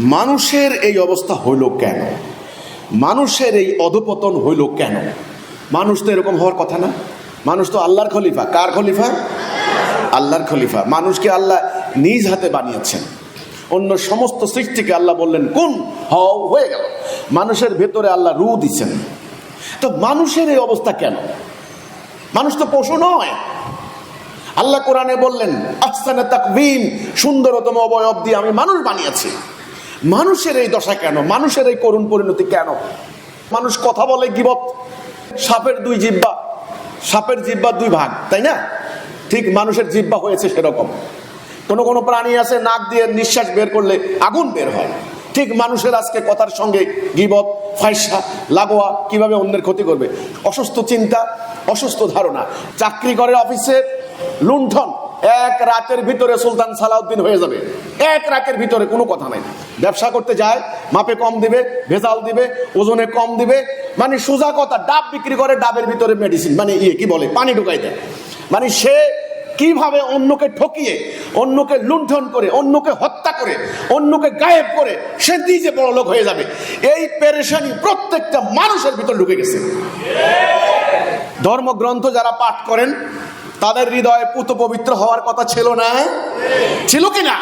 মানুষের এই অবস্থা হইল কেন? মানুষের এই অধপতন হইল কেন? মানুষ তো এরকম হওয়ার কথা না। মানুষ তো আল্লাহর খলিফা। কার খলিফা? আল্লাহর খলিফা। মানুষকে আল্লাহ নিজ হাতে বানিয়েছেন? অন্য সমস্ত সৃষ্টিকে আল্লাহ বললেন, কোন? হও, হয়ে গেল। মানুষের ভেতরে আল্লাহ রু দিচ্ছেন তো মানুষের এই অবস্থা কেন? মানুষ তো পশু নয়। আল্লাহ কোরআনে বললেন, আহসানে তাকবিন সুন্দরতম অবয়ব দিয়ে আমি মানুষ বানিয়েছি। মানুষের এই দশা কেন? মানুষের এই করুণ পরিণতি কেন? মানুষ কথা বলে গিবত। সাপের দুই জিব্বা সাপের জিব্বা দুই ভাগ, তাই না? ঠিক মানুষের জিব্বা হয়েছে সেরকম। কোনো কোনো প্রাণী আছে, নাক দিয়ে নিঃশ্বাস বের করলে আগুন বের হয়। ঠিক মানুষের আজকে কথার সঙ্গে গিবত ফাইসা লাগোয়া কীভাবে অন্যের ক্ষতি করবে? অসুস্থ চিন্তা, অসুস্থ ধারণা। চাকরি করে অফিসে লুণ্ঠন। এক রাতের ভিতরে সুলতান সালাউদ্দিন হয়ে যাবে। এক রাতের ভিতরে কোনো কথা নাই। ব্যবসা করতে যায়, মাপে কম দিবে, ভেজাল দিবে, ওজনে কম দিবে মানে সোজা কথা, ডাব বিক্রি করে ডাবের ভিতরে মেডিসিন মানে ইয়ে কি বলে, পানি ঢুকাই দেয়। মানে সে কীভাবে অন্যকে ঠকিয়ে, অন্যকে লুণ্ঠন করে, অন্যকে হত্যা করে, অন্যকে গায়েব করে, সে নিজে বড় লোক হয়ে যাবে। এই পেরেশানি প্রত্যেকটা মানুষের ভিতর ঢুকে গেছে। ধর্মগ্রন্থ যারা পাঠ করেন তাদের হৃদয়ে পুত পবিত্র হওয়ার কথা ছিল না? ছিল কি না?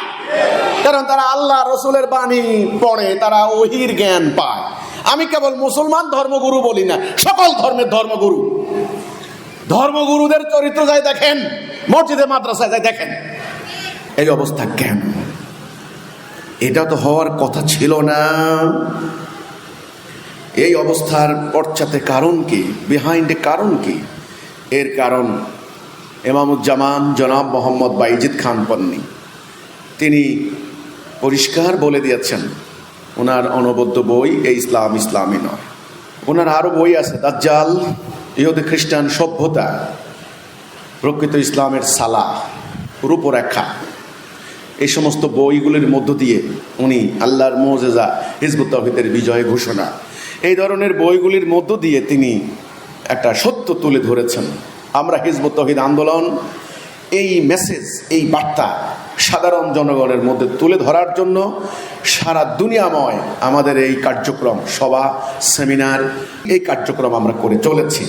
কারণ তারা আল্লাহ রসুলের বাণী পড়ে, তারা ওহির জ্ঞান পায়। আমি কেবল মুসলমান ধর্মগুরু বলি না, সকল ধর্মের ধর্মগুরু। ধর্মগুরুদের চরিত্র যাই দেখেন, মসজিদে, মাদ্রাসায় যাই দেখেন, এই অবস্থা কেন? এটা তো হওয়ার কথা ছিল না। এই অবস্থার পশ্চাতে কারণ কি? বিহাইন্ডে কারণ কি? এর কারণ এমামুজ্জামান জনাব মোহাম্মদ বাইজিদ খান পন্নী। তিনি পরিষ্কার বলে দিয়েছেন, ওনার অনবদ্য বই এই ইসলাম ইসলামী নয়। ওনার আরও বই আছে, দাজ্জাল, ইহুদি খ্রিস্টান সভ্যতা, প্রকৃত ইসলামের সালা, রূপরেখা। এই সমস্ত বইগুলির মধ্য দিয়ে উনি আল্লাহর মোজেজা হিজবুত তহিদের বিজয় ঘোষণা। এই ধরনের বইগুলির মধ্য দিয়ে তিনি একটা সত্য তুলে ধরেছেন। আমরা হিজবুত তহিদ আন্দোলন, এই মেসেজ এই বার্তা সাধারণ জনগণের মধ্যে তুলে ধরার জন্য সারা দুনিয়াময় আমাদের এই কার্যক্রম, সভা সেমিনার এই কার্যক্রম আমরা করে চলেছি।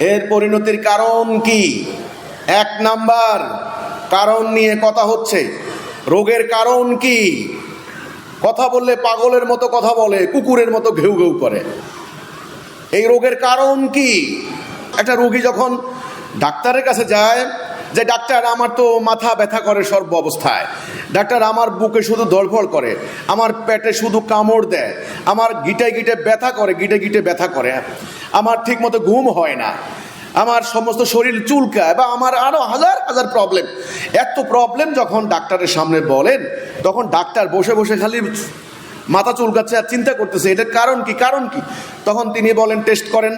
এর পরিণতির কারণ কি? এক নাম্বার কারণ নিয়ে কথা হচ্ছে। রোগের কারণ কি? কথা বললে পাগলের মতো কথা বলে, কুকুরের মতো ঘেউ ঘেউ করে। এই রোগের কারণ কি? একটা রোগী যখন ডাক্তারের কাছে যায় যে, ডাক্তার, আমার তো মাথা ব্যথা করে সর্ব অবস্থায়। ডাক্তার, আমার বুকে শুধু দলফল করে, আমার পেটে শুধু কামড় দেয়, আমার গিটে গিটে ব্যথা করে, গিটে গিটে ব্যথা করে, আমার ঠিক মতো ঘুম হয় না, আমার সমস্ত শরীর চুলকায় বা আমার আরও হাজার হাজার প্রবলেম। এত প্রবলেম যখন ডাক্তারের সামনে বলেন, তখন ডাক্তার বসে বসে খালি মাথা চুলকাচ্ছে আর চিন্তা করতেছে, এটার কারণ কি কারণ কি? তখন তিনি বলেন, টেস্ট করেন।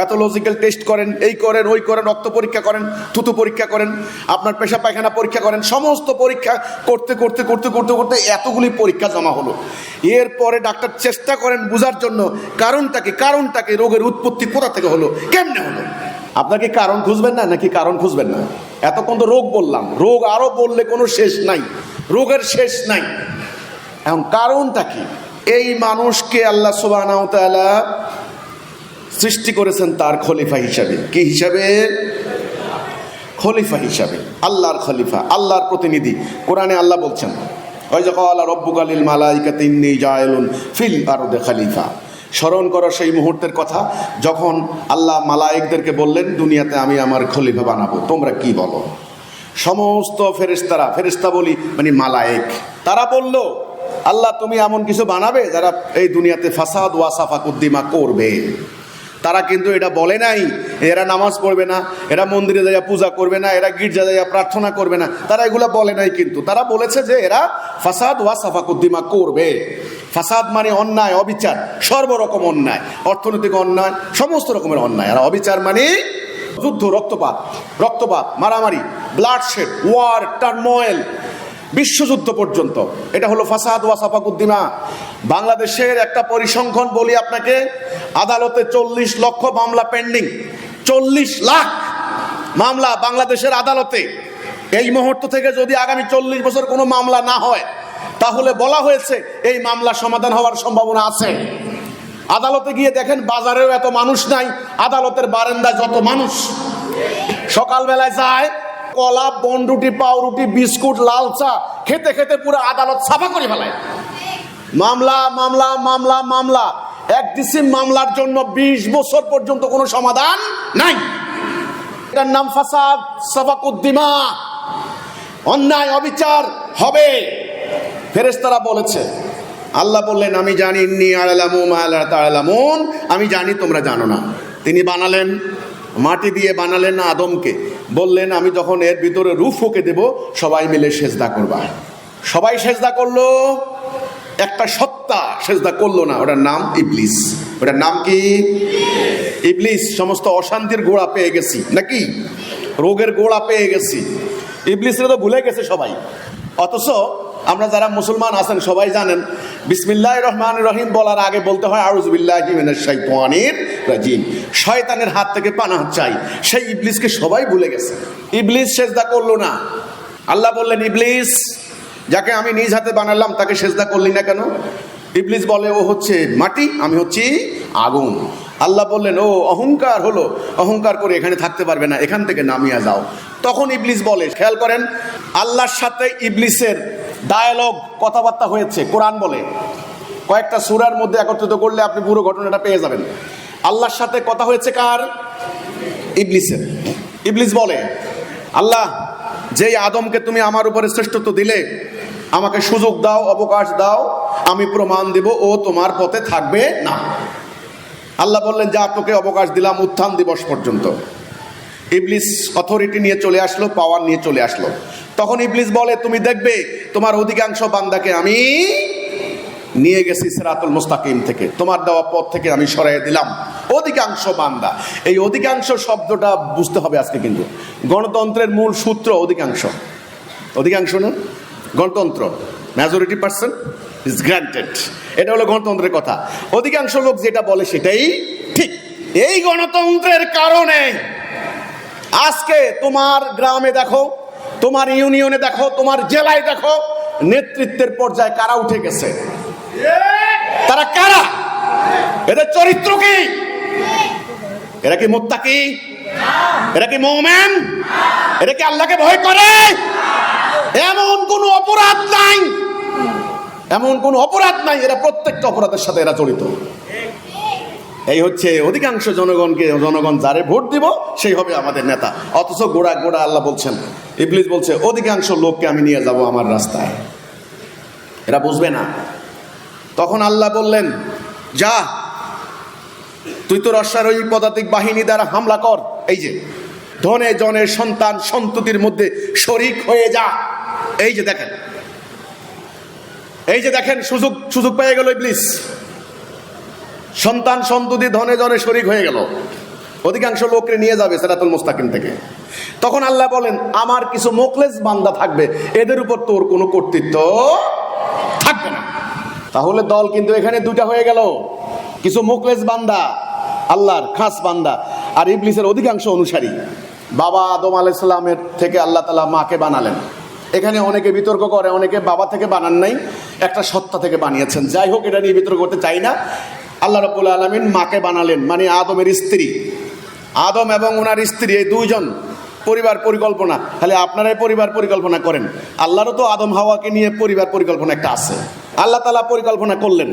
প্যাথোলজিক্যাল টেস্ট করেন, এই করেন, ওই করেন, রক্ত পরীক্ষা করেন, থুতু পরীক্ষা করেন, আপনার পেশা পায়খানা পরীক্ষা করেন, সমস্ত পরীক্ষা করতে করতে করতে করতে করতে এতগুলি পরীক্ষা জমা হলো। এরপরে ডাক্তার চেষ্টা করেন বোঝার জন্য কারণটাকে কারণটাকে রোগের উৎপত্তি কোথা থেকে হলো, কেমনে হলো? আপনাকে কারণ খুঁজবেন না, নাকি কারণ খুঁজবেন না? এতক্ষণ তো রোগ বললাম, রোগ আরও বললে কোনো শেষ নাই, রোগের শেষ নাই। এখন কারণটা কি? এই মানুষকে আল্লাহ সুবাহ সৃষ্টি করেছেন তার খলিফা হিসাবে। কি হিসাবে? খলিফা হিসাবে। আল্লাহর খলিফা, আল্লাহর প্রতিনিধি। কোরআনে আল্লাহ বলছেন, ওই যে আল্লাহ রব্বুকালিল মালাইকা তিন্নি জায়লুন ফিল আরদে খলিফা। স্মরণ করো সেই মুহূর্তের কথা, যখন আল্লাহ মালায়েকদেরকে বললেন, দুনিয়াতে আমি আমার খলিফা বানাবো। তোমরা কি বলো? সমস্ত ফেরিস্তারা ফেরিস্তা বলি মানে মালায়েক তারা বলল, আল্লাহ, তুমি এমন কিছু বানাবে যারা এই দুনিয়াতে ফাসাদ ওয়াসাফা কুদ্দিমা করবে? তারা কিন্তু এটা বলে নাই, এরা নামাজ পড়বে না, এরা মন্দিরে যাইয়া পূজা করবে না, এরা গির্জা যাইয়া প্রার্থনা করবে না। তারা এগুলো বলে নাই কিন্তু। তারা বলেছে যে এরা ফাসাদ ওয়া সাফাকুদ্দিমা করবে। ফাসাদ মানে অন্যায়, অবিচার, সর্বরকম অন্যায়, অর্থনৈতিক অন্যায়, সমস্ত রকমের অন্যায়। আর অবিচার মানে যুদ্ধ, রক্তপাত রক্তপাত, মারামারি ব্লাড শেড ওয়ার টার্ময়েল বিশ্বযুদ্ধ পর্যন্ত। এটা হলো ফাসাদ ওয়াসাফাকুদ্দিমা বাংলাদেশের একটা পরিসংখ্যান বলি আপনাকে, আদালতে চল্লিশ লক্ষ মামলা পেন্ডিং চল্লিশ লাখ মামলা বাংলাদেশের আদালতে। এই মুহূর্ত থেকে যদি আগামী চল্লিশ বছর কোনো মামলা না হয়, তাহলে বলা হয়েছে এই মামলা সমাধান হওয়ার সম্ভাবনা আছে। আদালতে গিয়ে দেখেন বাজারেও এত মানুষ নাই, আদালতের বারান্দায় যত মানুষ। সকালবেলায় যায় কলা, বনরুটি, পাউরুটি, বিস্কুট লাল চা খেতে খেতে পুরো আদালত সাফা করে ফেলায়। মামলা মামলা মামলা মামলা। এক ডিসিম মামলার জন্য ২০ বছর পর্যন্ত কোনো সমাধান নাই। এটার নাম ফাসাদ সাফাকুদ্দিমা। অন্যায়, অবিচার হবে। ফেরেশতারা বলেছে, আল্লাহ বললেন, আমি জানি, ইন্নি আলামু মা লা তা'লামুন আমি জানি, তোমরা জানো না। তিনি বানালেন মাটি দিয়ে বানালেন না আদমকে। বললেন, আমি যখন এর ভিতরে রূপ ফুঁকে দেব, সবাই মিলে সেজদা করবা। সবাই সেজদা করল। একটা সত্তা সেজদা করল না। ওটার নাম ইবলিস। ওটার নাম কি? ইবলিস, সমস্ত অশান্তির গোড়া পেয়ে গেছি। নাকি? রোগের গোড়া পেয়ে গেছি। ইবলিসরা তো ভুলে গেছে সবাই। অথচ আমরা যারা মুসলমান আছেন সবাই জানেন বিসমিল্লাহ রহমান রহিম বলার আগে বলতে হয় আউজবিল্লাহ শৈতানির রাজিম। শয়তানের হাত থেকে পানাহ চাই। সেই ইবলিসকে সবাই ভুলে গেছে। ইবলিস সেজদা করল না। আল্লাহ বললেন, ইবলিস, যাকে আমি নিজ হাতে বানালাম, তাকে সেজদা করলি না কেন? ইবলিস বলে, ও হচ্ছে মাটি, আমি হচ্ছি আগুন। আল্লাহ বললেন, ও, অহংকার হলো। অহংকার করে এখানে থাকতে পারবে না। এখান থেকে নামিয়া যাও। তখন ইবলিস বলে, খেয়াল করেন, আল্লাহর সাথে ইবলিসের ডায়ালগ কথাবার্তা হয়েছে, কোরআন বলে। কয়েকটা সুরার মধ্যে একত্রিত করলে আপনি পুরো ঘটনাটা পেয়ে যাবেন। আল্লাহর সাথে কথা হয়েছে কার? ইবলিসের। ইবলিস বলে, আল্লাহ, যেই আদমকে তুমি আমার উপরে শ্রেষ্ঠত্ব দিলে, আমাকে সুযোগ দাও, অবকাশ দাও, আমি প্রমাণ দেব, ও তোমার পথে থাকবে না। আল্লাহ বললেন, যা তোকে অবকাশ দিলাম, উত্থান দিবস পর্যন্ত। ইবলিস অথরিটি নিয়ে চলে আসলো পাওয়ার নিয়ে চলে আসলো। তখন ইবলিস বলে, তুমি দেখবে, তোমার অধিকাংশ বান্দাকে আমি নিয়ে গেছি সেরাতুল মুস্তাকিম থেকে। তোমার দেওয়া পথ থেকে আমি সরাই দিলাম। অধিকাংশ বান্দা। এই অধিকাংশ শব্দটা বুঝতে হবে আজকে কিন্তু। গণতন্ত্রের মূল সূত্র অধিকাংশ। অধিকাংশ না? গণতন্ত্র। মেজরিটি পার্সন ইজ গ্রান্টেড এটা হলো গণতন্ত্রের কথা। অধিকাংশ লোক যেটা বলে সেটাই ঠিক। এই গণতন্ত্রের কারণে আজকে তোমার গ্রামে দেখো তোমার ইউনিয়নে দেখো, তোমার জেলায় দেখো, নেতৃত্বের পর্যায়ে কারা উঠে গেছে? তারা কারা? এদের চরিত্র কি? এরা কি মোত্তাকি? এরা কি মৌমেন? এরা কি আল্লাহকে ভয় করে? এমন কোন অপরাধ নাই। এমন কোন অপরাধ নাই, এরা প্রত্যেকটা অপরাধের সাথে এরা জড়িত। এই হচ্ছে অধিকাংশ জনগণকে, জনগণ যারে ভোট দিব, সেই হবে আমাদের নেতা। অথচ গোড়া গোড়া আল্লাহ বলছেন, ইবলিস বলছে, অধিকাংশ লোককে আমি নিয়ে যাব আমার রাস্তায়। এরা বুঝবে না। তখন আল্লাহ বললেন, যা, তুই তো রসার ওই পদাতিক বাহিনী দ্বারা হামলা কর। এই যে, ধনে জনের সন্তান সন্ততির মধ্যে শরিক হয়ে যা। এই যে দেখেন, এই যে দেখেন, সুযোগ সুযোগ পেয়ে গেল ইবলিস। সন্তান সন্ততি ধনে জনে শরিক হয়ে গেল। অধিকাংশ লোককে নিয়ে যাবে সেরাতুল মুস্তাকিম থেকে। তখন আল্লাহ বলেন, আমার কিছু মোকলেস বান্দা থাকবে, এদের উপর তোর কোনো কর্তৃত্ব থাকবে না। তাহলে দল কিন্তু এখানে দুটা হয়ে গেল। কিছু মোকলেস বান্দা, আল্লাহর খাস বান্দা, আর ইবলিসের অধিকাংশ অনুসারী। বাবা আদম আলাইসাল্লামের থেকে আল্লাহ তালা মাকে বানালেন। এখানে অনেকে বিতর্ক করে, অনেকে বাবা থেকে বানান নাই, একটা সত্তা থেকে বানিয়েছেন। যাই হোক, এটা নিয়ে বিতর্ক করতে চাই না। আল্লাহ রবুল আলমিন মাকে বানালেন মানে আদমের স্ত্রী। আদম এবং ওনার স্ত্রী, এই দুইজন পরিবার পরিকল্পনা। তাহলে আপনারাই পরিবার পরিকল্পনা করেন। আল্লাহরও তো আদম হাওয়াকে নিয়ে পরিবার পরিকল্পনা একটা আছে। আল্লাহ তালা পরিকল্পনা করলেন,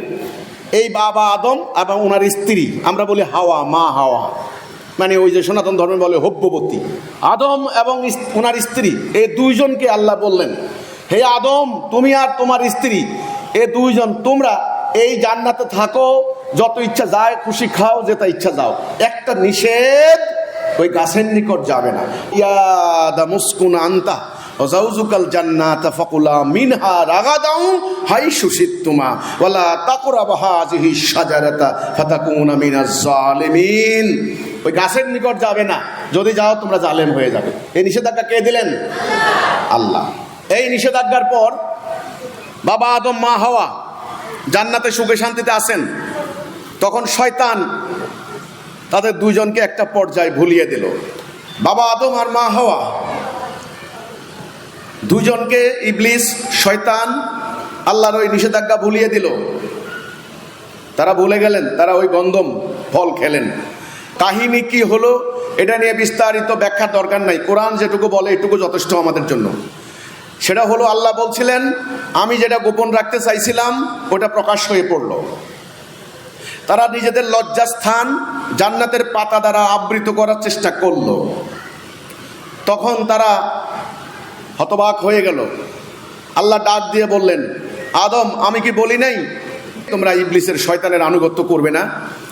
এই বাবা আদম এবং ওনার স্ত্রী, আমরা বলি হাওয়া, মা হাওয়া। মানে ওই যে সনাতন ধর্মে বলে হব্যবতী। আদম এবং ওনার স্ত্রী, এই দুইজনকে আল্লাহ বললেন, হে আদম, তুমি আর তোমার স্ত্রী এ দুইজন, তোমরা এই জান্নাতে থাকো যত ইচ্ছা যায়, খুশি খাও যেটা ইচ্ছা যাও একটা নিষেধ ওই গাছের নিকট যাবে না। ইয়াদা মুসকুন আন্তা ওজাউজুকাল জান্নাতা ফাকুলা মিনহা রাগাদাউ হাইসু শিত্তুমা ওয়ালা তাকরাবা হাযিহি শাজারাতা ফাতাকুনা মিনাজ জালিমিন। ওই গাছের নিকট যাবে না। যদি যাও, তোমরা জালেম হয়ে যাবে। এই নিষেধাজ্ঞা কে দিলেন? আল্লাহ। এই নিষেধাজ্ঞার পর বাবা আদম, মা হাওয়া জান্নাতে সুখে শান্তিতে আসেন তখন শয়তান তাদের দুইজনকে একটা পর্যায়ে ভুলিয়ে দিল। বাবা আদম আর মা হাওয়া দুজনকে ইবলিস, শয়তান, আল্লাহর ওই নিষেধাজ্ঞা ভুলিয়ে দিল। তারা ভুলে গেলেন, তারা ওই গন্ধম ফল খেলেন। কাহিনী কি হলো, এটা নিয়ে বিস্তারিত ব্যাখ্যার দরকার নাই। কোরআন যেটুকু বলে, এটুকু যথেষ্ট আমাদের জন্য। সেটা হলো, আল্লাহ বলছিলেন, আমি যেটা গোপন রাখতে চাইছিলাম, ওটা প্রকাশ হয়ে পড়ল। তারা নিজেদের লজ্জাস্থান জান্নাতের পাতা দ্বারা আবৃত করার চেষ্টা করল। তখন তারা হতবাক হয়ে গেল। আল্লাহ ডাক দিয়ে বললেন, আদম, আমি কি বলি নাই? তোমরা ইবলিসের শয়তানের আনুগত্য করবে না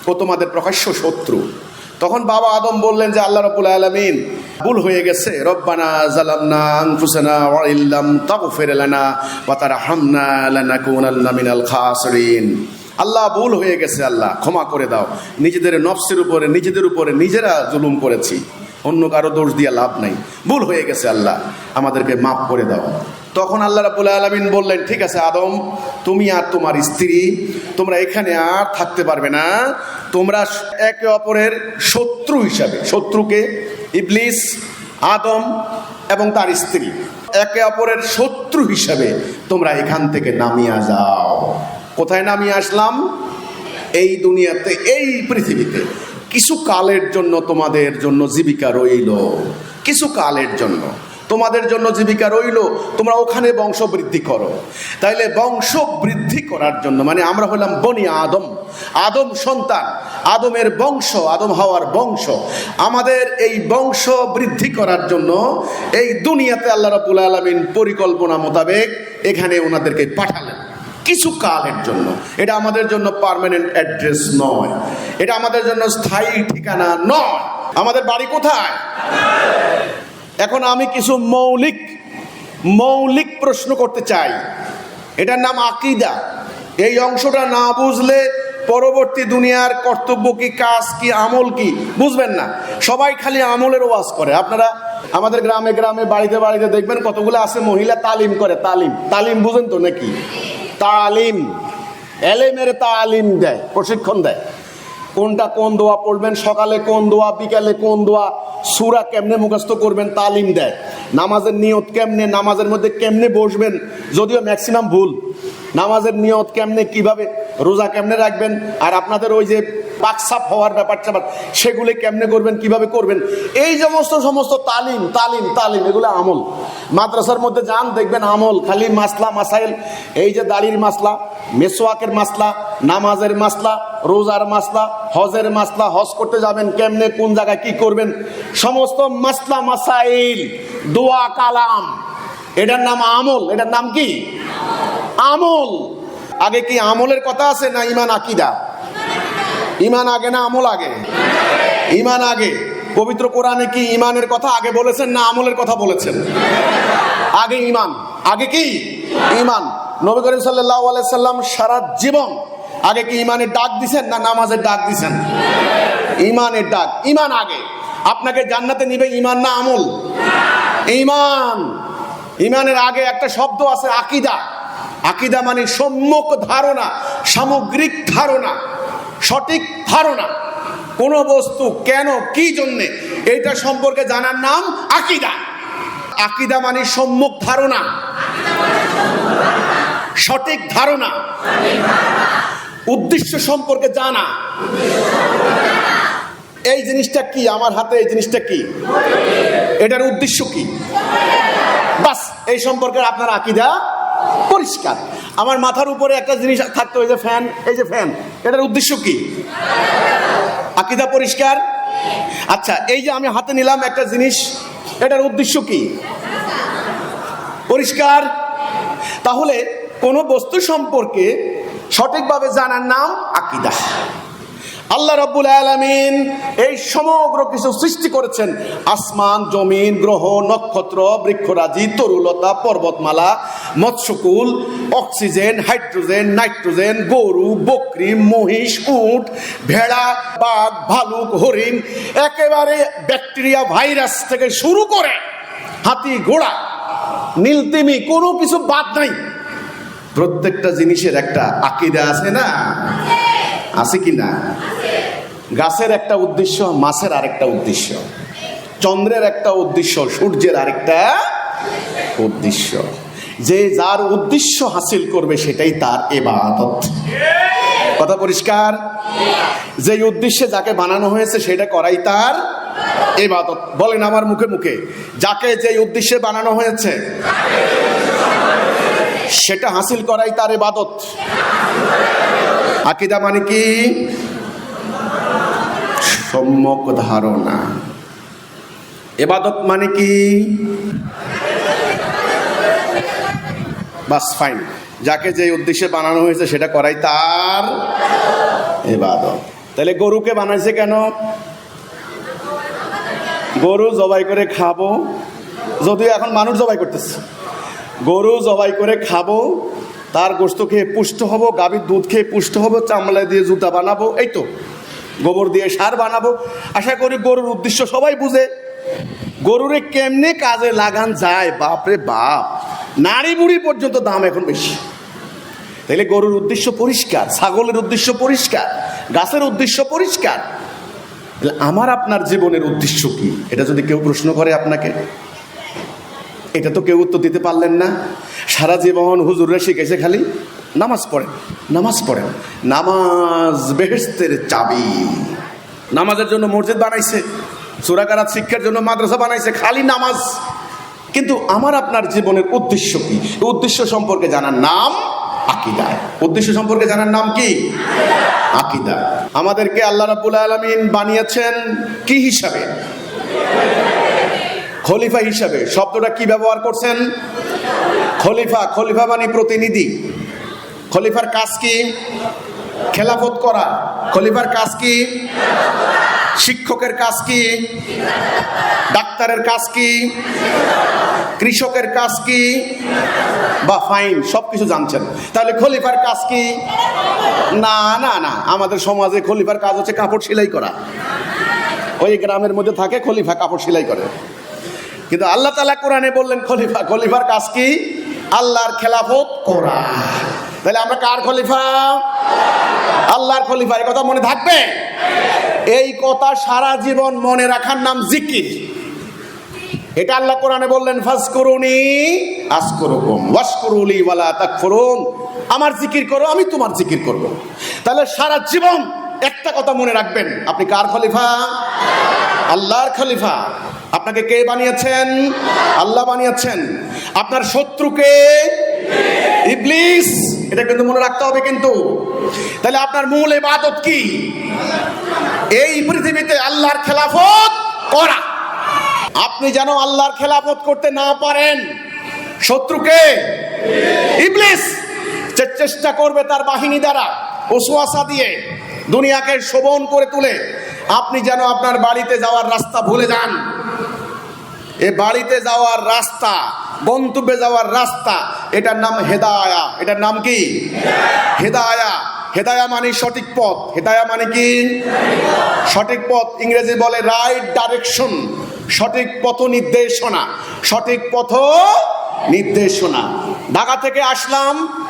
ও তোমাদের প্রকাশ্য শত্রু। তখন বাবা আদম বললেন যে, আল্লাহ রবুল আলমিন ভুল হয়ে গেছে। রব্বানা জালামনা আনফুসানা ওয়া ইল্লাম তাগফির লানা ওয়া তারহামনা লানাকুনান্না মিনাল খাসিরিন। আল্লাহ ভুল হয়ে গেছে, আল্লাহ, ক্ষমা করে দাও। নিজেদের নফসের উপরে, নিজেদের উপরে নিজেরা জুলুম করেছি। অন্য কারও দোষ দিয়ে লাভ নাই। ভুল হয়ে গেছে, আল্লাহ, আমাদেরকে মাফ করে দাও। তখন আল্লাহ রাবুল আলমিন বললেন, ঠিক আছে, আদম, তুমি আর তোমার স্ত্রী, তোমরা এখানে আর থাকতে পারবে না। তোমরা একে অপরের শত্রু হিসাবে, শত্রুকে ইবলিস, আদম এবং তার স্ত্রী, একে অপরের শত্রু হিসাবে তোমরা এখান থেকে নামিয়া যাও। কোথায় নামিয়ে আসলাম? এই দুনিয়াতে, এই পৃথিবীতে। কিছু কালের জন্য তোমাদের জন্য জীবিকা রইল। কিছু কালের জন্য। তোমাদের জন্য জীবিকা রইল। তোমরা ওখানে বংশ বৃদ্ধি করো। তাইলে বংশ বৃদ্ধি করার জন্য মানে আমরা হলাম বনি আদম। আদম সন্তান। আদমের বংশ, আদম হওয়ার বংশ। আমাদের এই বংশ বৃদ্ধি করার জন্য এই দুনিয়াতে আল্লাহ রাবুল আলমিন পরিকল্পনা মোতাবেক এখানে ওনাদেরকে পাঠালেন। কিছু কালের জন্য। এটা আমাদের জন্য পার্মানেন্ট অ্যাড্রেস নয়। এটা আমাদের জন্য স্থায়ী ঠিকানা নয়। আমাদের বাড়ি কোথায়? এখন আমি কিছু মৌলিক মৌলিক প্রশ্ন করতে চাই। এটার নাম আকিদা। এই অংশটা না বুঝলে পরবর্তী দুনিয়ার কর্তব্য কি, কাজ কি, আমল কি? বুঝবেন না। সবাই খালি আমলের ওয়াজ করে। আপনারা আমাদের গ্রামে গ্রামে, বাড়িতে বাড়িতে দেখবেন কতগুলো আছে মহিলা তালিম করে, তালিম। তালিম বুঝেন তো নাকি? তালিম, এলেমের তালিম দেয়, প্রশিক্ষণ দেয়। কোনটা কোন দোয়া পড়বেন? সকালে কোন দোয়া, বিকালে কোন দোয়া? সুরা কেমনে মুখস্থ করবেন? তালিম দেয়। নামাজের নিয়ত কেমনে? নামাজের মধ্যে কেমনে বসবেন? যদিও ম্যাক্সিমাম ভুল। নামাজের নিয়ত কেমনে? কীভাবে? রোজা কেমনে রাখবেন? আর আপনাদের ওই যে পাকসাপ হওয়ার ব্যাপার স্যাপার, সেগুলি কেমনে করবেন, কীভাবে করবেন? এই সমস্ত সমস্ত তালিম তালিম তালিম, এগুলো আমল। মাদ্রাসার মধ্যে যান, দেখবেন আমল, খালি মাসলা, মাসাইল, এই যে দাড়ির মাসলা মেসোয়াকের মাসলা, নামাজের মাসলা, রোজার মাসলা, হজের মাসলা, হজ করতে যাবেন, কেমনে, কোন জায়গায় কি করবেন? সমস্ত মাসলা, মাসাইল, দোয়া, কালাম। এটার নাম আমল, এটার নাম কি? আমল। আগে কি আমলের কথা আছে না ইমান, আকিদা? ইমান আগে না আমল আগে? ইমান আগে। পবিত্র কোরআনে কি ইমানের কথা আগে বলেছেন না আমলের কথা বলেছেন? আগে ইমান। আগে কি? ইমান। নবী করিম সাল্লাম সারা জীবন আগে কি ইমানের ডাক দিছেন না নামাজের ডাক দিছেন? ইমানের ডাক। ইমান আগে। আপনাকে জান্নাতে নিবে ইমান না আমল? ইমান। ইমানের আগে একটা শব্দ আছে আকিদা। আকিদা মানে সম্যক ধারণা, সামগ্রিক ধারণা। সঠিক ধারণা। কোন বস্তু কেন, কি জন্যে, এইটা সম্পর্কে জানার নাম আকিদা। আকিদা মানে সম্মুখ ধারণা। সঠিক ধারণা। উদ্দেশ্য সম্পর্কে জানা। এই জিনিসটা কি? আমার হাতে এই জিনিসটা কি? এটার উদ্দেশ্য কি? বাস, এই সম্পর্কে আপনার আকিদা পরিষ্কার। আমার মাথার উপরে একটা জিনিস থাকতো, এই যে ফ্যান এই যে ফ্যান এটার উদ্দেশ্য কি? আকিদা পরিষ্কার? আচ্ছা এই যে আমি হাতে নিলাম একটা জিনিস, এটার উদ্দেশ্য কি? পরিষ্কার? তাহলে কোনো বস্তু সম্পর্কে সঠিকভাবে জানার নাম আকিদা। আল্লাহ রব্বুল আলমিন এই সমগ্র কিছু সৃষ্টি করেছেন। আসমান, জমিন, গ্রহ, নক্ষত্র, বৃক্ষরাজি, তরুলতা, পর্বতমালা, মৎস্যকুল, অক্সিজেন, হাইড্রোজেন, নাইট্রোজেন, গরু, বকরি, মহিষ, উট, ভেড়া, বাঘ, ভালুক, হরিণ, একেবারে ব্যাকটেরিয়া, ভাইরাস থেকে শুরু করে হাতি, ঘোড়া, নীলতিমি, কোনো কিছু বাদ নাই। প্রত্যেকটা জিনিসের একটা আকিদা আছে না? আছে কি না? গাছের একটা উদ্দেশ্য, মাছের আরেকটা উদ্দেশ্য। চন্দ্রের একটা উদ্দেশ্য, সূর্যের আরেকটা উদ্দেশ্য। যে যার উদ্দেশ্য হাসিল করবে সেটাই তার এবাদত। কথা পরিষ্কার? যে উদ্দেশ্যে যাকে বানানো হয়েছে সেটা করাই তার এবাদত। বলেন আমার মুখে মুখে, যাকে যে উদ্দেশ্যে বানানো হয়েছে সেটা হাসিল করাই তার এবাদত। আকিদা মানে কি? সম্যক ধারণা। এবাদত মানে কি? বাস ফাইন যাকে যে উদ্দেশ্যে বানানো হয়েছে সেটা করাই তার এবাদত। তাহলে গরুকে বানাইছে কেন? গরু জবাই করে খাব, যদিও এখন মানুষ জবাই করতেছে। গরু জবাই করে খাব তার গোস্ত খেয়ে পুষ্ট হব, গাভীর দুধ খেয়ে পুষ্ট হব চামড়া দিয়ে জুতা বানাবো, এই তো। গোবর দিয়ে সার বানাবো। আশা করি গরুর উদ্দেশ্য সবাই বুঝে। গরুরে কেমনে কাজে লাগান যায়? বাপরে বাপ। নারী বুড়ি পর্যন্ত দাম এখন বেশি। তাইলে গরুর উদ্দেশ্য পরিষ্কার, ছাগলের উদ্দেশ্য পরিষ্কার, গাছের উদ্দেশ্য পরিষ্কার। আমার আপনার জীবনের উদ্দেশ্য কি? এটা যদি কেউ প্রশ্ন করে আপনাকে। এটা তো কেউ উত্তর দিতে পারলেন না। সারা জীবন হুজুররা শিখেছে খালি নামাজ পড়েন নামাজ পড়েন। নামাজ বেহেস্তের চাবি। নামাজের জন্য মসজিদ বানাইছে, সুরাকারাত শিক্ষার জন্য মাদ্রাসা বানাইছে, খালি নামাজ। কিন্তু আমার আপনার জীবনের উদ্দেশ্য কি? উদ্দেশ্য সম্পর্কে জানার নাম আকিদা। উদ্দেশ্য সম্পর্কে জানার নাম কি? আকিদা। আমাদেরকে আল্লাহ রাব্বুল আলামিন বানিয়েছেন কি হিসাবে? খলিফা হিসাবে শব্দটা কি ব্যবহার করছেন? খলিফা খলিফা মানে প্রতিনিধি। খলিফার কাজ কি? খেলাফত করা। খলিফার কাজ কি? শিক্ষকের কাজ কি? ডাক্তারের কাজ কি? কৃষকের কাজ কি? বা ফাইন সব কিছু জানছেন। তাহলে খলিফার কাজ কি? না না না। আমাদের সমাজে খলিফার কাজ হচ্ছে কাপড় সেলাই করা। ওই গ্রামের মধ্যে থাকে, খলিফা কাপড় সেলাই করে। কিন্তু আল্লাহ তালা কোরআনে বললেন, খলিফা, খলিফার কাজ কি? আল্লাহর খেলাফত করা। তাহলে আমরা কার খলিফা? আল্লাহর খলিফা, এই কথা মনে থাকবে? এই কথা সারা জীবন মনে রাখার নাম জিকির। এটা আল্লাহ কোরআনে বললেন, ফাজকুরুনি আসকুরুকুম ওয়াশকুরুলি ওয়ালা তাকফুরুন। আমার জিকির করো, আমি তোমার জিকির করব। তাহলে সারা জীবন একটা কথা মনে রাখবেন। আপনি কার খলিফা? আল্লাহর খলিফা। আপনাকে কে বানিয়েছেন? আল্লাহ বানিয়েছেন। আপনার শত্রুকে? ইবলিস। এটা কিন্তু মনে রাখতে হবে কিন্তু। তাহলে আপনার মূল ইবাদত কি? এই পৃথিবীতে আল্লাহর খেলাফত করা। আপনি যেন আল্লাহর খেলাফত করতে না পারেন। শত্রুকে? ইবলিস। চেষ্টা করবে তার বাহিনী দ্বারা। ওসুয়াশা দিয়ে। দুনিয়াকে শোভন করে তুলে আপনি যেন আপনার বাড়িতে যাওয়ার রাস্তা ভুলে যান। এ বাড়িতে যাওয়ার রাস্তা, গন্তব্যে যাওয়ার রাস্তা, এটার নাম হেদায়া। এটার নাম কি? হেদায়া। হেদায়া মানে সঠিক পথ। হেদায়া মানে কি? সঠিক পথ ইংরেজি বলে রাইট ডাইরেকশন। সঠিক পথ নির্দেশনা। সঠিক পথ নির্দেশনা। ঢাকা থেকে আসলাম।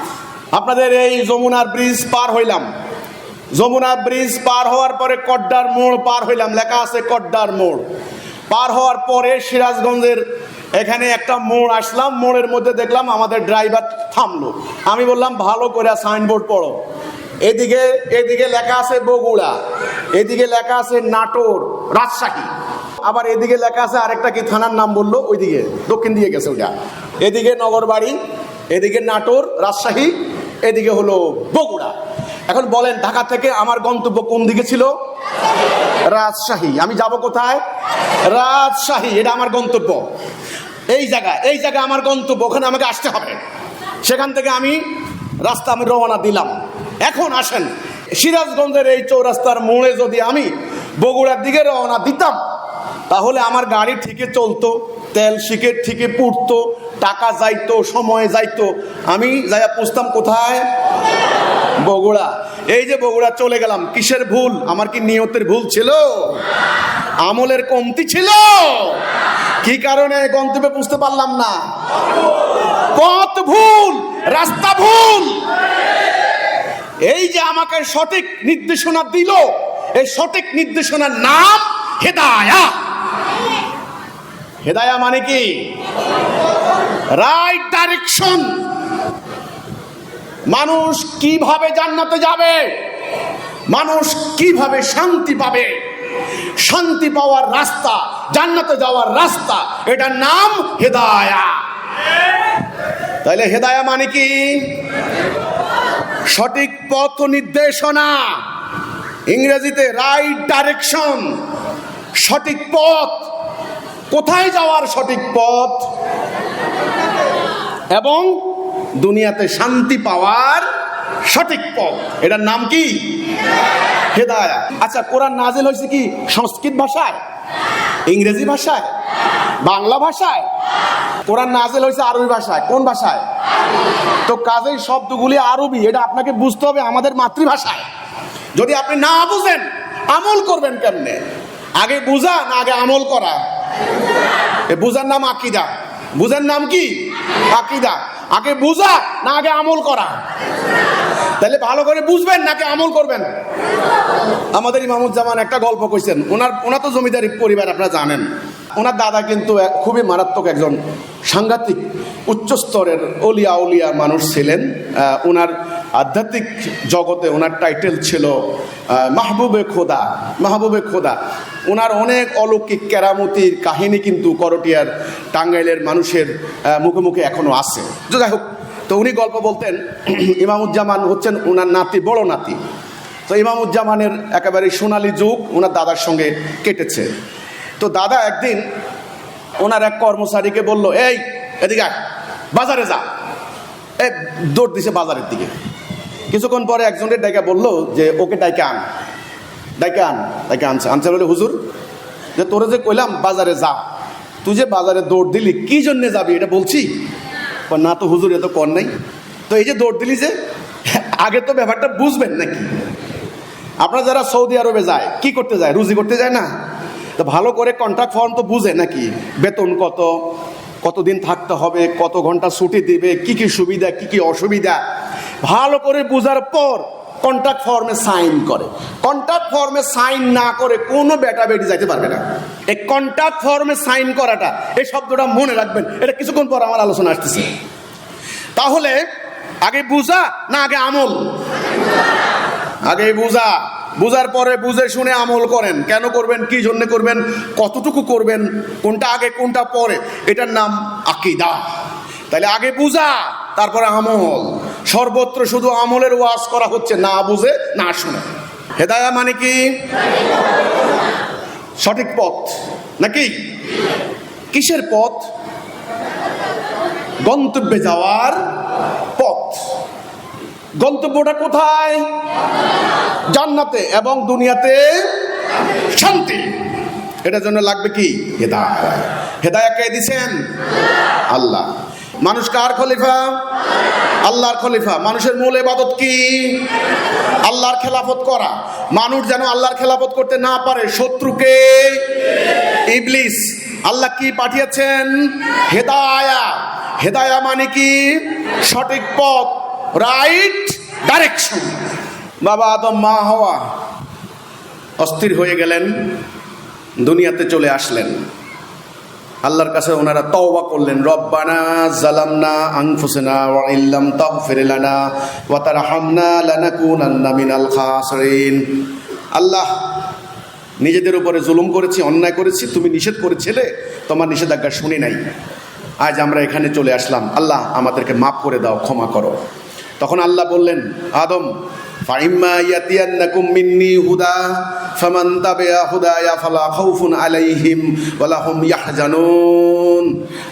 আপনাদের এই যমুনার ব্রিজ পার হইলাম। যমুনা ব্রিজ পার হওয়ার পরে কড্ডার মোড় পার হইলাম। লেখা আছে কড্ডার মোড়। পার হওয়ার পরে সিরাজগঞ্জের এখানে একটা মোড় আসলাম। মোড়ের মধ্যে দেখলাম আমাদের ড্রাইভার থামলো। আমি বললাম, ভালো করে সাইনবোর্ড পড়ো। এদিকে এদিকে লেখা আছে বগুড়া। এদিকে লেখা আছে নাটোর, রাজশাহী। আবার এদিকে লেখা আছে আরেকটা কি থানার নাম বলল? ওইদিকে, দক্ষিণ দিকে গেছে ওইটা। এদিকে নগরবাড়ি, এদিকে নাটোর, রাজশাহী, এদিকে হলো বগুড়া। এখন বলেন, ঢাকা থেকে আমার গন্তব্য কোন দিকে ছিল? রাজশাহী। আমি যাব কোথায়? রাজশাহী, এটা আমার গন্তব্য। এই জায়গা এই জায়গা আমার গন্তব্য, ওখানে আমাকে আসতে হবে। সেখান থেকে আমি রাস্তা আমি রওনা দিলাম। এখন আসেন, সিরাজগঞ্জের এই চৌরাস্তার মোড়ে যদি আমি বগুড়ার দিকে রওনা দিতাম, তাহলে আমার গাড়ি ঠিকই চলতো, তেল শিখে ঠিকই পুড়তো, টাকা যাইতো, সময় যাইতো। আমি যাইয়া পুষতাম কোথায়? বগুড়া। এই যে বগুড়া চলে গেলাম, কিসের ভুল? আমার কি নিয়তের ভুল ছিল? আমলের কমতি ছিল? কি কারণে গন্তব্যে বুঝতে পারলাম না? পথ ভুল, রাস্তা ভুল। এই যে আমাকে সঠিক নির্দেশনা দিল, এই সঠিক নির্দেশনার নাম হেদায়া। হেদায়া মানে কি? রাইট ডাইরেকশন মানুষ কীভাবে জান্নাতে যাবে? মানুষ কীভাবে শান্তি পাবে? শান্তি পাওয়ার রাস্তা, জান্নাতে যাওয়ার রাস্তা, এটার নাম হেদায়া। তাহলে হেদায়া মানে কি? সঠিক পথ নির্দেশনা। ইংরেজিতে রাইট ডাইরেকশন সঠিক পথ। কোথায় যাওয়ার সঠিক পথ? এবং দুনিয়াতে শান্তি পাওয়ার সঠিক পথ। এটার নাম কি? হেদায়া আচ্ছা কোরআন নাজিল হয়েছে কি সংস্কৃত ভাষায়? ইংরেজি ভাষায়? বাংলা ভাষায়? কোরআন নাজিল হয়েছে আরবি ভাষায়। কোন ভাষায়? তো কাজেই শব্দগুলি আরবি, এটা আপনাকে বুঝতে হবে আমাদের মাতৃভাষায়। যদি আপনি না বুঝেন, আমল করবেন কেমনে? আগে বুঝা না আগে আমল করা। বুঝার নাম আকিদা। বুঝার নাম কি? আকিদা। আগে বুঝা, না আগে আমল করা। তাহলে ভালো করে বুঝবেন নাকি আমল করবেন? আমাদের ইমামুজ্জামান একটা গল্প কইছেন। ওনার ওনার তো জমিদারি পরিবার, আপনারা জানেন। ওনার দাদা কিন্তু খুবই মারাত্মক একজন সাংঘাতিক। উচ্চ স্তরের অলিয়া উলিয়া মানুষ ছিলেন। ওনার আধ্যাত্মিক জগতে ওনার টাইটেল ছিল মাহবুবে খোদা মাহবুবে খোদা। ওনার অনেক অলৌকিক কেরামতির কাহিনী কিন্তু করটিয়ার টাঙ্গাইলের মানুষের মুখে মুখে এখনও আছে। যাই হোক, তো উনি গল্প বলতেন, ইমামুজ্জামান হচ্ছেন ওনার নাতি, বড় নাতি। তো ইমামুজ্জামানের একেবারে সোনালি যুগ ওনার দাদার সঙ্গে কেটেছে। তো দাদা একদিন ওনার এক কর্মচারীকে বলল, এই এদিকে আয়, বাজারে যা। এ দৌড় দিছে বাজারের দিকে। কিছুক্ষণ পরে একজনের ডাইকা বলল যে ওকে ডাইকে আন। ডাইকে আন? ডাইকে আনছে। আনছে বলে হুজুর যে তোরে যে কইলাম বাজারে যা তুই যে বাজারে দৌড় দিলি কি জন্যে যাবি এটা বলছি? না তো হুজুর এত কর নাই। তো এই যে দৌড় দিলি যে আগে তো ব্যাপারটা বুঝবেন নাকি? আপনারা যারা সৌদি আরবে যায় কি করতে যায়? রুজি করতে যায় না? তো ভালো করে কন্ট্রাক্ট ফর্ম তো বুঝে নাকি? বেতন কত? কতদিন থাকতে হবে, কত ঘণ্টা ছুটি দিবে, কি কি সুবিধা, কি কি অসুবিধা? ভালো করে বুঝার পর কন্ট্রাক্ট ফর্মে সাইন করে। কন্ট্রাক্ট ফর্মে সাইন না করে কোনো বেটা বেটি যাইতে পারবে না। এই কন্ট্রাক্ট ফর্মে সাইন করাটা, এই শব্দটা মনে রাখবেন, এটা কিছুক্ষণ পর আমার আলোচনা আসতেছে। তাহলে, আগে বুঝা না আগে আমল? আগে বুঝা। বুঝার পরে বুঝে শুনে আমল করেন। কেন করবেন? কি জন্য করবেন? কতটুকু করবেন? কোনটা আগে, কোনটা পরে? এটার নাম আকিদা। তাহলে আগে বুঝা, তারপরে আমল। সর্বত্র শুধু আমলের ওয়াজ করা হচ্ছে, না বুঝে, না শুনে। হেদায়া মানে কি? সঠিক পথ। নাকি? কিসের পথ? গন্তব্যে যাওয়ার গন্তব্যটা কোথায়? জান্নাতে এবং দুনিয়াতে শান্তি। এটার জন্য লাগবে কি? হেদায় হেদায়া কে দিছেন আল্লাহ। মানুষ কার খলিফা? আল্লাহর খলিফা। মানুষের মূল এবাদত কি? আল্লাহর খেলাফত করা। মানুষ যেন আল্লাহর খেলাফত করতে না পারে, শত্রুকে ইবলিস। আল্লাহ কি পাঠিয়েছেন? হেদায়া। হেদায়া মানে কি? সঠিক পথ। রাইট ডাইরেকশন বাবা আদম, মা হওয়া অস্থির হয়ে গেলেন, দুনিয়াতে চলে আসলেন। আল্লাহর কাছে ওনারা তওবা করলেন, রব্বানা জালামনা আনফুসিনা ওয়া ইল্লাম তাগফির লানা ওয়া তারহামনা লানাকুনান্না মিনাল খাসিরিন। আল্লাহ, নিজেদের উপরে জুলুম করেছি, অন্যায় করেছি, তুমি নিষেধ করেছিলে, তোমার নিষেধাজ্ঞা শুনি নাই। আজ আমরা এখানে চলে আসলাম। আল্লাহ আমাদেরকে মাফ করে দাও, ক্ষমা করো। তখন আল্লাহ বললেন, আদম হুদা আলাইহিম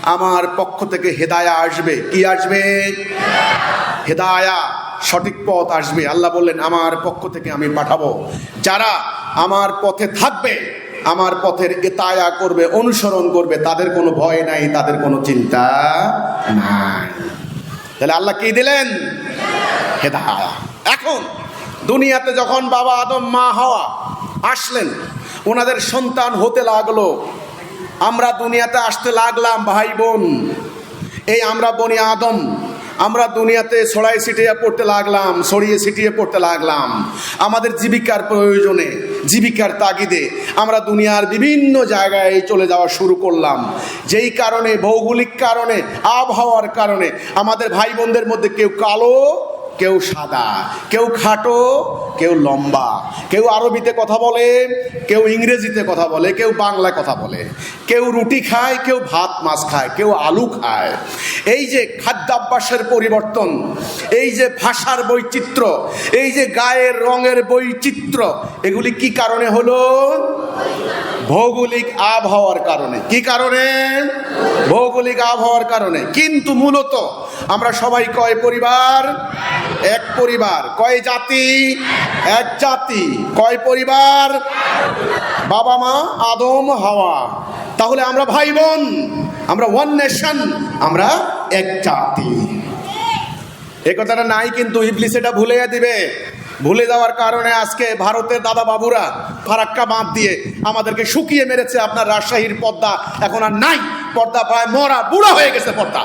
আমার পক্ষ থেকে হেদায়া আসবে। কি আসবে? হেদায়া, সঠিক পথ আসবে। আল্লাহ বললেন, আমার পক্ষ থেকে আমি পাঠাবো। যারা আমার পথে থাকবে, আমার পথের এতায়া করবে, অনুসরণ করবে, তাদের কোনো ভয় নাই, তাদের কোনো চিন্তা নাই। তাহলে আল্লাহ কি দিলেন? এখন দুনিয়াতে যখন বাবা আদম, মা হওয়া আসলেন, ওনাদের সন্তান হতে লাগল। আমরা দুনিয়াতে আসতে লাগলাম, ভাই বোন। এই আমরা বনি আদম আমরা দুনিয়াতে ছড়াই ছিটিয়ে পড়তে লাগলাম সরিয়ে ছিটিয়ে পড়তে লাগলাম। আমাদের জীবিকার প্রয়োজনে, জীবিকার তাগিদে আমরা দুনিয়ার বিভিন্ন জায়গায় চলে যাওয়া শুরু করলাম। যেই কারণে, ভৌগোলিক কারণে, আবহাওয়ার কারণে আমাদের ভাই বোনদের মধ্যে কেউ কালো কেউ সাদা, কেউ খাটো, কেউ লম্বা, কেউ আরবিতে কথা বলে, কেউ ইংরেজিতে কথা বলে, কেউ বাংলায় কথা বলে। কেউ রুটি খায়, কেউ ভাত, মাছ খায়, কেউ আলু খায়। এই যে খাদ্যাভ্যাসের পরিবর্তন, এই যে ভাষার বৈচিত্র্য, এই যে গায়ের রঙের বৈচিত্র্য, এগুলি কি কারণে হলো? ভৌগোলিক আবহাওয়ার কারণে। কি কারণে? ভৌগোলিক আবহাওয়ার কারণে। কিন্তু মূলত আমরা সবাই কয় পরিবার? এক পরিবার। কয় জাতি? এক জাতি। কয় পরিবার? বাবা মা, আদম, হাওয়া। তাহলে আমরা ভাই বোন আমরা ওয়ান নেশন আমরা এক জাতি। এ কথাটা নাই কিন্তু ইবলিস এটা ভুলে দিবে। ভুলে যাওয়ার কারণে আজকে ভারতের দাদা বাবুরা ফারাক্কা বাঁধ দিয়ে আমাদেরকে শুকিয়ে মেরেছে আপনার রাজশাহীর পদ্মা। এখন আর নাই। পর্দা প্রায় মরা, বুড়া হয়ে গেছে পর্দা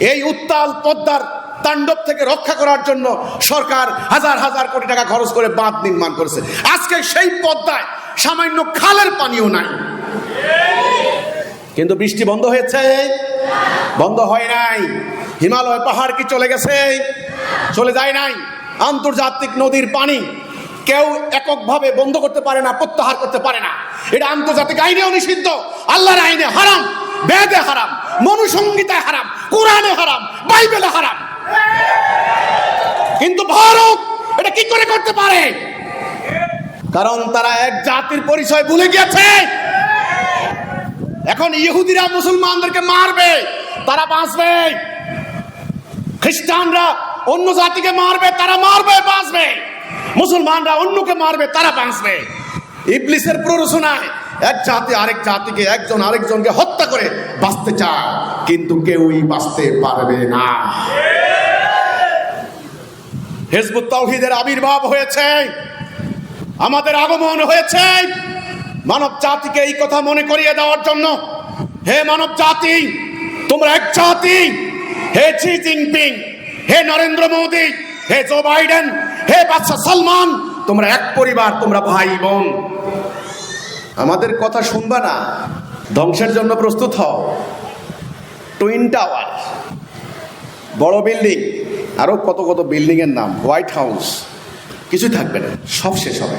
এই উত্তাল পদ্মার তাণ্ডব থেকে রক্ষা করার জন্য সরকার হাজার হাজার কোটি টাকা খরচ করে বাঁধ নির্মাণ করেছে। আজকে সেই পদ্মায় সামান্য খালের পানিও নাই। কিন্তু বৃষ্টি বন্ধ হয়েছে? বন্ধ হয় নাই। হিমালয় পাহাড় কি চলে গেছে? চলে যায় নাই। আন্তর্জাতিক নদীর পানি কেউ এককভাবে বন্ধ করতে পারে না, প্রত্যাহার করতে পারে না। এটা আন্তর্জাতিক আইনেও নিষিদ্ধ। আল্লাহর আইনে হারাম, বেদে হারাম মনুসংগীতায় হারাম, কোরআনে হারাম, বাইবেলে হারাম। কিন্তু ভারত এটা কি করে করতে পারে? কারণ তারা এক জাতির পরিচয় ভুলে গেছে এখন ইহুদিরা মুসলমানদেরকে মারবে, তারা বাঁচবে। খ্রিস্টানরা অন্য জাতিকে মারবে, তারা মারবে, বাঁচবে। মুসলমানরা অন্যকে মারবে, তারা বাঁচবে। ইবলিসের প্ররোচনায় এক জাতি আরেক জাতিকে, একজন আরেকজনকে হত্যা করে বাঁচতে চায়, কিন্তু কেউই বাঁচতে পারবে না। হেজবুত তাওহিদের আবির্ভাব হয়েছে, আমাদের আগমন হয়েছে। মানব জাতিকে এই কথা মনে করিয়ে দেওয়ার জন্য, হে মানব জাতি, তোমরা এক জাতি, হে জি জিনপিং হে নরেন্দ্র মোদী, হে জো বাইডেন, হে বাচ্চা সালমান, তোমরা এক পরিবার, তোমরা ভাই বোন। আমাদের কথা শুনবা না, ধ্বংসের জন্য প্রস্তুত হও। টুইন টাওয়ার, বড় বিল্ডিং, আরও কত কত বিল্ডিং এর নাম, হোয়াইট হাউস, কিছুই থাকবে না, সব শেষ হবে।